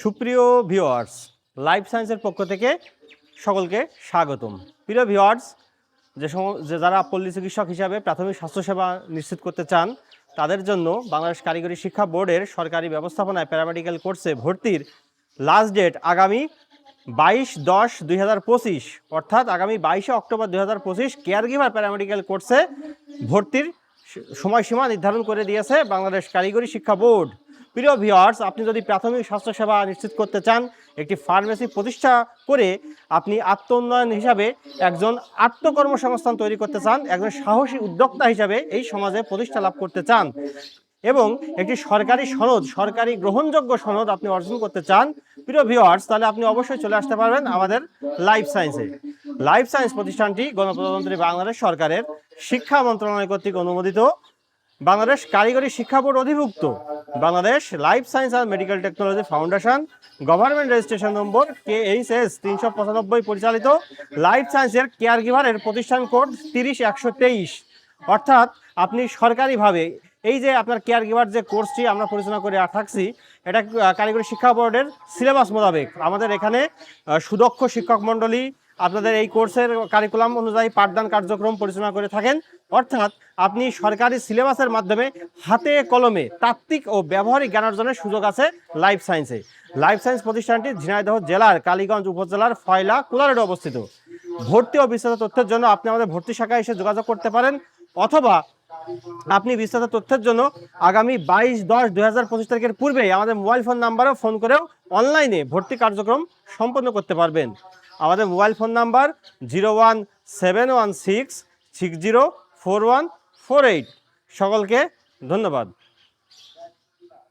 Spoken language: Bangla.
সুপ্রিয় ভিওয়ার্স লাইফ সায়েন্সের পক্ষ থেকে সকলকে স্বাগতম। প্রিয় ভিওয়ার্স যে যে যারা পল্লী চিকিৎসক হিসাবে প্রাথমিক স্বাস্থ্যসেবা নিশ্চিত করতে চান, তাদের জন্য বাংলাদেশ কারিগরি শিক্ষা বোর্ডের সরকারি ব্যবস্থাপনায় প্যারামেডিক্যাল কোর্সে ভর্তির লাস্ট ডেট আগামী বাইশ দশ দুই হাজার পঁচিশ, অর্থাৎ আগামী বাইশে অক্টোবর দুই হাজার পঁচিশ কেয়ার গিভার প্যারামেডিক্যাল কোর্সে ভর্তির সময়সীমা নির্ধারণ করে দিয়েছে বাংলাদেশ কারিগরি শিক্ষা বোর্ড। প্রিয় ভিওয়ার্স আপনি যদি প্রাথমিক স্বাস্থ্যসেবা নিশ্চিত করতে চান, একটি ফার্মেসি প্রতিষ্ঠা করে আপনি আত্ম উন্নয়ন হিসাবে একজন আত্মকর্মসংস্থান তৈরি করতে চান, একজন সাহসী উদ্যোক্তা হিসাবে এই সমাজে প্রতিষ্ঠা লাভ করতে চান এবং একটি সরকারি সনদ, সরকারি গ্রহণযোগ্য সনদ আপনি অর্জন করতে চান, প্রিয় ভিওয়ার্স তাহলে আপনি অবশ্যই চলে আসতে পারবেন আমাদের লাইফ সায়েন্সে। লাইফ সায়েন্স প্রতিষ্ঠানটি গণপ্রজাতন্ত্রী বাংলাদেশ সরকারের শিক্ষা মন্ত্রণালয় কর্তৃক অনুমোদিত। বাংলাদেশ কারিগরি শিক্ষা বোর্ড অধিভুক্ত। Bangladesh life science and medical technology foundation, government registration number K H S তিনশো পঁচানব্বই পরিচালিত লাইফ সায়েন্সের কেয়ার গিভারের প্রতিষ্ঠান কোড তিরিশ একশো তেইশ। অর্থাৎ আপনি সরকারিভাবে এই যে আপনার কেয়ার গিভার যে কোর্সটি আমরা পরিচালনা করে থাকছি, এটা কারিগরি শিক্ষা বোর্ডের সিলেবাস মোতাবেক। আমাদের এখানে সুদক্ষ শিক্ষক মণ্ডলী আপনাদের এই কোর্সের কারিকুলাম অনুযায়ী পাঠদান কার্যক্রম পরিচালনা করে থাকেন। অর্থাৎ আপনি সরকারি সিলেবাসের মাধ্যমে হাতে কলমে তাত্ত্বিক ও ব্যবহারিক জ্ঞান অর্জনের সুযোগ আছে লাইফ সায়েন্সে। লাইফ সায়েন্স প্রতিষ্ঠানটি ঝিনাইদহ জেলার কালীগঞ্জ উপজেলার ফয়লা, কুলারোডে অবস্থিত। ভর্তি ও বিস্তারিত তথ্যের জন্য আপনি আমাদের ভর্তি শাখায় এসে যোগাযোগ করতে পারেন অথবা আপনি বিস্তারিত তথ্যের জন্য আগামী বাইশ দশ দুই হাজার পঁচিশ তারিখের পূর্বেই আমাদের মোবাইল ফোন নাম্বারেও ফোন করেও অনলাইনে ভর্তি কার্যক্রম সম্পন্ন করতে পারবেন। আমাদের mobile phone number zero one seven one six six zero four one four eight. সকলকে ধন্যবাদ।